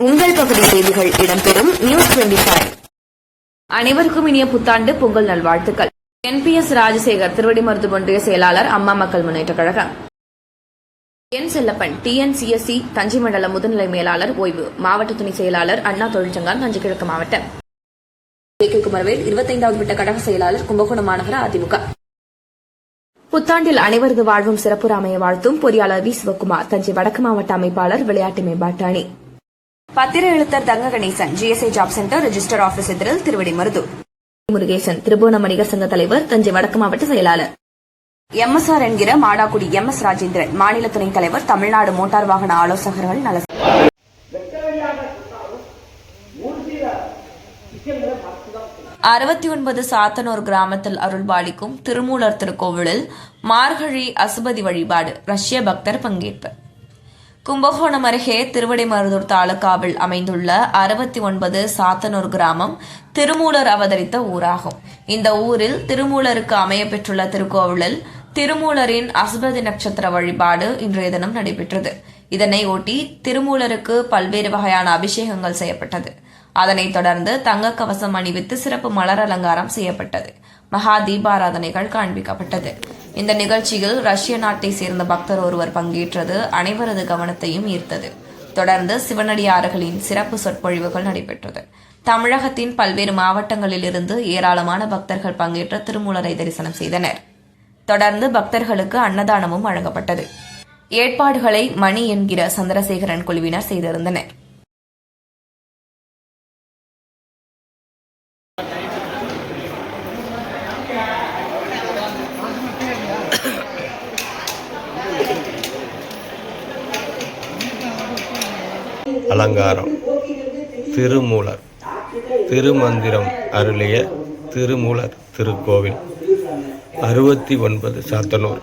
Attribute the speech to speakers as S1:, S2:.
S1: உங்கள் பகுதி செய்திகள் இடம்பெறும் நியூஸ் டுவெண்டி ஃபைவ் அனைவருக்கும் இனிய புத்தாண்டு பொங்கல் நல்வாழ்த்துக்கள். என்பிஎஸ் ராஜசேகர் திருவடிமருது ஒன்றிய செயலாளர் அம்மா மக்கள் முன்னேற்றக் கழகம். என் செல்லப்பன் டிஎன்சிஎஸ்சி தஞ்சை மண்டல முதுநிலை மேலாளர் ஓய்வு. மாவட்ட துணை செயலாளர் அண்ணா தொழிற்சங்கம் தஞ்சை கிழக்கு மாவட்டம். கே. கே. குமரவேல் இருபத்தைந்தாவது விட்ட கழக செயலாளர் கும்பகோணம் மாநகர அதிமுக. புத்தாண்டில் அனைவரது வாழ்வும் சிறப்புற அமைய வாழ்த்தும் பொறியாளர் வி. சிவக்குமார் தஞ்சை வடக்கு மாவட்ட அமைப்பாளர் விளையாட்டு மேம்பாட்டு அணி. பத்திர எழுத்தர் Thanga Ganesan GSI job centre register office எதிரில் திருவடிமருது முருகேசன் திருபுவன வணிகர் சங்க தலைவர் தஞ்சை வடக்கு மாவட்ட செயலாளர். எம்எஸ்ஆர் என்கிற மாடாக்குடி எம் எஸ் ராஜேந்திரன் மாநில துணைத் தலைவர் தமிழ்நாடு மோட்டார் வாகன ஆலோசகர்கள் நல அறுபத்தி ஒன்பது சாத்தனூர் கிராமத்தில் அருள்பாலிக்கும் திருமூலர் திருக்கோவிலில் மார்கழி அசுபதி வழிபாடு ரஷ்ய பக்தர் பங்கேற்பு. கும்பகோணம் அருகே திருவடிமருதூர் தாலுகாவில் அமைந்துள்ள அறுபத்தி ஒன்பது சாத்தனூர் கிராமம் திருமூலர் அவதரித்த ஊராகும். இந்த ஊரில் திருமூலருக்கு அமைய பெற்றுள்ள திருக்கோவிலில் திருமூலரின் அசுபதி நட்சத்திர வழிபாடு இன்றைய தினம் நடைபெற்றது. இதனை ஒட்டி திருமூலருக்கு பல்வேறு வகையான அபிஷேகங்கள் செய்யப்பட்டது. அதனைத் தொடர்ந்து தங்க கவசம் அணிவித்து சிறப்பு மலர் அலங்காரம் செய்யப்பட்டது. மகா தீபாராதனைகள் காண்பிக்கப்பட்டது. இந்த நிகழ்ச்சியில் ரஷ்ய நாட்டை சேர்ந்த பக்தர் ஒருவர் பங்கேற்றது அனைவரது கவனத்தையும் ஈர்த்தது. தொடர்ந்து சிவனடியார்களின் சிறப்பு சொற்பொழிவுகள் நடைபெற்றது. தமிழகத்தின் பல்வேறு மாவட்டங்களில் இருந்து ஏராளமான பக்தர்கள் பங்கேற்ற திருமூலரை தரிசனம் செய்தனர். தொடர்ந்து பக்தர்களுக்கு அன்னதானமும் வழங்கப்பட்டது. ஏற்பாடுகளை மணி என்கிற சந்திரசேகரன் குழுவினர் செய்திருந்தனர்.
S2: அலங்காரம். திருமூலர். திருமந்திரம் அருளிய திருமூலர் திருக்கோவில். அறுபத்தி ஒன்பது சாத்தனூர்.